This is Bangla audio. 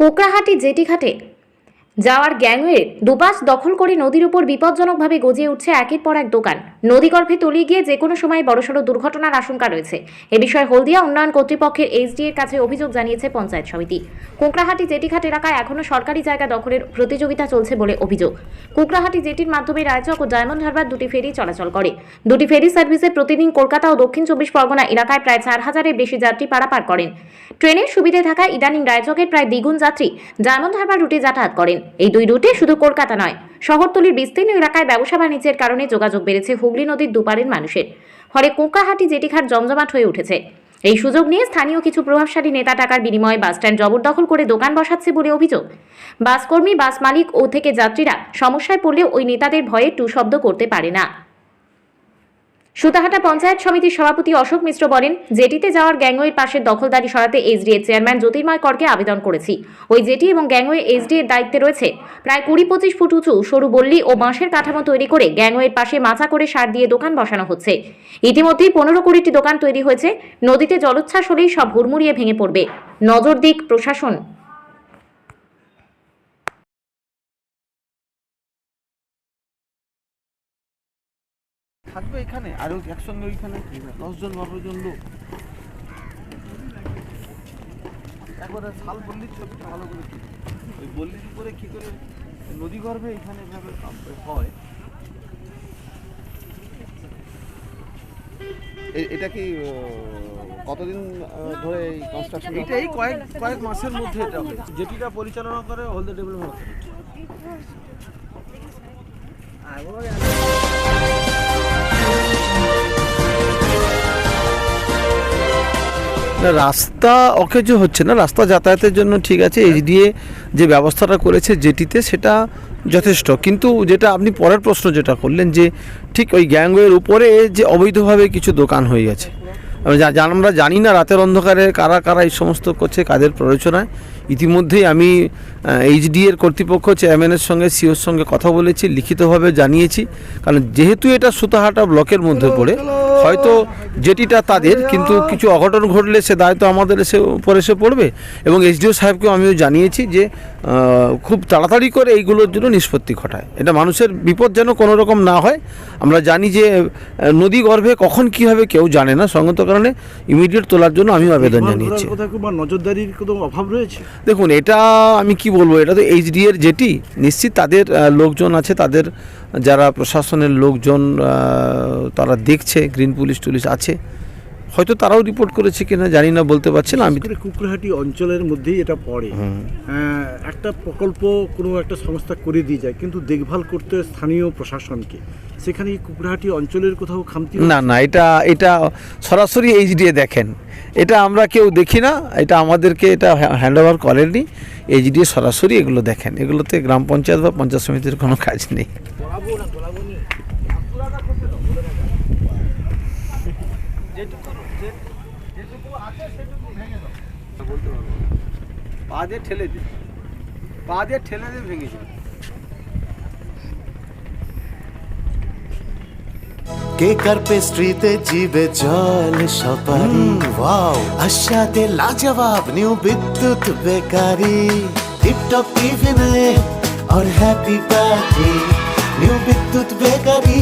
কোকড়াহাটি জেটিঘাটে যাওয়ার গ্যাংওয়ে দুপাশ দখল করে নদীর উপর বিপজ্জনকভাবে গজিয়ে উঠছে একের পর এক দোকান। নদীগর্ভে তলিয়ে গিয়ে যে কোনো সময় বড়সড় দুর্ঘটনার আশঙ্কা রয়েছে। এ বিষয়ে হলদিয়া উন্নয়ন কর্তৃপক্ষের এইচডি এর কাছে অভিযোগ জানিয়েছে পঞ্চায়েত সমিতি। কোকড়াহাটি জেটিঘাট এলাকায় এখনও সরকারি জায়গা দখলের প্রতিযোগিতা চলছে বলে অভিযোগ। কোকড়াহাটি জেটির মাধ্যমে রায়চক ও ডায়মন্ড হারবার দুটি ফেরি চলাচল করে। দুটি ফেরি সার্ভিসে প্রতিদিন কলকাতা ও দক্ষিণ চব্বিশ পরগনা এলাকায় প্রায় চার হাজারের বেশি যাত্রী পারাপার করেন। ট্রেনের সুবিধে থাকায় ইদানিং রায়চকের প্রায় দ্বিগুণ যাত্রী ডায়মন্ড হারবার রুটে যাতায়াত করেন। এই দুই রুটে শুধু কলকাতা নয়, শহরতলির বিস্তীর্ণ এলাকায় ব্যবসা বাণিজ্যের কারণে যোগাযোগ বেড়েছে হুগলি নদীর দুপারের মানুষের। ফলে কোকাহাটি জেটিঘাট জমজমাট হয়ে উঠেছে। এই সুযোগ নিয়ে স্থানীয় কিছু প্রভাবশালী নেতা টাকার বিনিময়ে বাসস্ট্যান্ড জবরদখল করে দোকান বসাচ্ছে বলে অভিযোগ। বাসকর্মী, বাস মালিক ও থেকে যাত্রীরা সমস্যায় পড়লে ওই নেতাদের ভয়ে টু শব্দ করতে পারে না। সুতাহাটা পঞ্চায়েত সমিতির সভাপতি অশোক মিশ্র বলেন, জেটিতে যাওয়ার গ্যাংওয়ের পাশের দখলদারি সরাতে এর চেয়ারম্যান জ্যোতির্ময় করকে আবেদন করেছি। ওই জেটি এবং গ্যাংওয়ে এসডি এর দায়িত্বে রয়েছে প্রায় কুড়ি পঁচিশ ফুট উঁচু, সরু বল্লি ও বাঁশের কাঠামো তৈরি করে গ্যাংওয়ের পাশে মাচা করে সার দিয়ে দোকান বসানো হচ্ছে। ইতিমধ্যেই পনেরো কুড়িটি দোকান তৈরি হয়েছে, নদীতে জলোচ্ছ্বাস হলেই সব হুড়মুড়িয়ে ভেঙে পড়বে। নজর দিক প্রশাসন। থাকবে এখানে? আরও একসঙ্গে ওইখানে? দশজন বারো জন লোক। একবারে শাল বল্লির ছবিটা ভালো করে ওই বল্লির উপরে কি করে নদী গর্ভে এখানে এভাবে হয়। এটা কি কতদিন ধরে এই কনস্ট্রাকশন এটা এই কয়েক কয়েক মাসের মধ্যে এটা হবে। যেটিটা পরিচালনা করে হলদে ডেভেলপমেন্ট রাস্তা অকেজো হচ্ছে না, রাস্তা যাতায়াতের জন্য ঠিক আছে এইচডিএ যে ব্যবস্থাটা করেছে যেটিতে সেটা যথেষ্ট। কিন্তু যেটা আপনি পরের প্রশ্ন যেটা করলেন যে ঠিক ওই গ্যাংওয়ের উপরে যে অবৈধভাবে কিছু দোকান হয়ে গেছে। আমরা জানি না রাতের অন্ধকারে কারা কারা এই সমস্ত করছে, কাদের প্ররোচনায়। ইতিমধ্যেই আমি এইচডি এর কর্তৃপক্ষ চেয়ারম্যানের সঙ্গে সিওর সঙ্গে কথা বলেছি, লিখিতভাবে জানিয়েছি। কারণ যেহেতু এটা সুতাহাটা ব্লকের মধ্যে পড়ে হয়তো যেটিটা তাদের কিন্তু কিছু অঘটন ঘটলে সে দায়িত্ব আমাদের এসে উপর এসে পড়বে। এবং এসডিও সাহেবকেও আমিও জানিয়েছি যে খুব তাড়াতাড়ি করে এইগুলোর জন্য নিষ্পত্তি ঘটায়। এটা মানুষের বিপদ যেন কোনো রকম না হয়। আমরা জানি যে নদী গর্ভে কখন কী হবে কেউ জানে না। সঙ্গত কারণে ইমিডিয়েট তোলার জন্য আমি আবেদন জানিয়েছি। নজরদারির কোনো অভাব রয়েছে? দেখুন এটা আমি কি বলব? এটা তো এইচডি এর যেটি নিশ্চিত তাদের লোকজন আছে। তাদের যারা প্রশাসনের লোকজন তারা দেখছে গ্রিন পুলিশ টুলিশ আছে। হয়তো তারাও রিপোর্ট করেছে কিনা জানি না বলতে পারছি না। আমি কুকুরহাটি অঞ্চলের মধ্যেই এটা পড়ে। হ্যাঁ, একটা প্রকল্প কোনো একটা সংস্থা করে দিয়ে যায় কিন্তু দেখভাল করতে স্থানীয় প্রশাসনকে। সেখানে কুকুরহাটি অঞ্চলের কোথাও খামতি না না এটা এটা সরাসরি এইচডিএ দেখেন। এটা আমরা কেউ দেখি না এটা আমাদেরকে এটা হ্যান্ড ওভার করেননি। এইচডিএ সরাসরি এগুলো দেখেন। এগুলোতে গ্রাম পঞ্চায়েত বা পঞ্চায়েত সমিতির কোনো কাজ নেই। পা দিয়ে ঠেলে দিই পা দিয়ে ঠেলে দিয়ে ভেঙে যাবে কেকার পেস্ট্রিতে জিবে জল সপারি ওয়াও আশাতে লাজবাব নিউ বিদ্যুৎ বেকারি টিপটপ টিফিনে और happy party new Bidyut bakery